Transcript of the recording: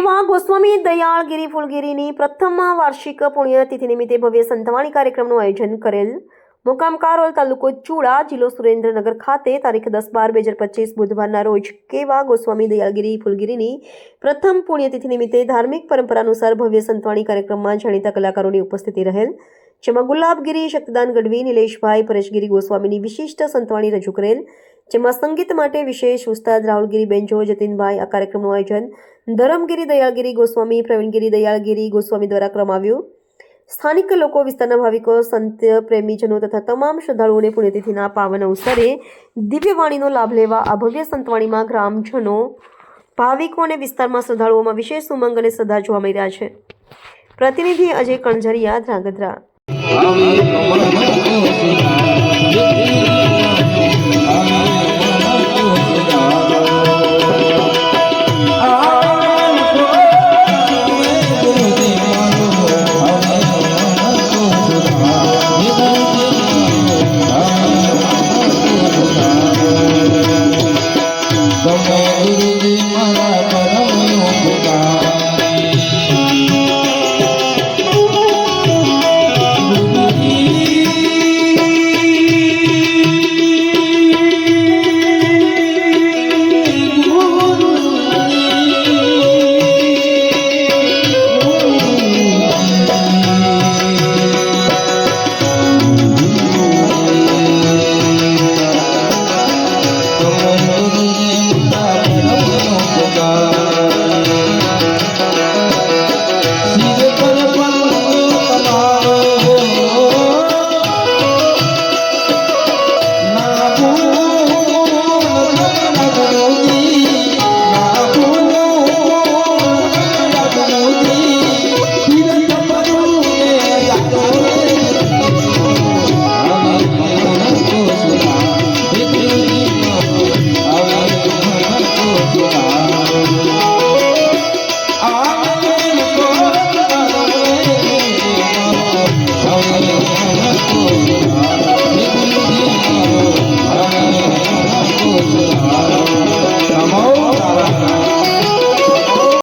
કેવા ગોસ્વામી દયાળગીરી ફૂલગીરીની પ્રથમ વાર્ષિક પુણ્યતિથિ નિમિત્તે ભવ્ય સંતવાણી કાર્યક્રમનું આયોજન કરેલ. મુકામ કારોલ તાલુકો ચૂડા જિલ્લો સુરેન્દ્રનગર ખાતે તારીખ દસ બાર બે હજાર પચીસ બુધવારના રોજ કેવા ગોસ્વામી દયાળગીરી ફૂલગીરીની પ્રથમ પુણ્યતિથિ નિમિત્તે ધાર્મિક પરંપરા અનુસાર ભવ્ય સંતવાણી કાર્યક્રમમાં જાણીતા કલાકારોની ઉપસ્થિતિ રહેલ. જેમાં ગુલાબગીરી, શક્તિદાન ગઢવી, નિલેશભાઈ, પરેશગીરી ગોસ્વામીની વિશિષ્ટ સંતવાણી રજૂ કરેલ. જેમાં સંગીત માટે વિશેષ ઉસ્તાદ રાહુલગીરી બેન્જો જતીનભાઈ, આ કાર્યક્રમનું આયોજન ધરમગીરી દયાલગીરી ગોસ્વામી, પ્રવીણગીરી દયાલગીરી ગોસ્વામી દ્વારા કરવામાં સ્થાનિક લોકો, વિસ્તારના ભાવિકો, સંત, પ્રેમીજનો તથા તમામ શ્રદ્ધાળુઓને પુણ્યતિથિના પાવન અવસરે દિવ્યવાણીનો લાભ લેવા આ ભવ્ય સંતવાણીમાં ગ્રામજનો, ભાવિકો અને વિસ્તારમાં શ્રદ્ધાળુઓમાં વિશેષ ઉમંગ અને શ્રદ્ધા જોવા મળી રહ્યા છે. પ્રતિનિધિ અજય કણઝરિયા ધ્રાંગધ્રા. Vamos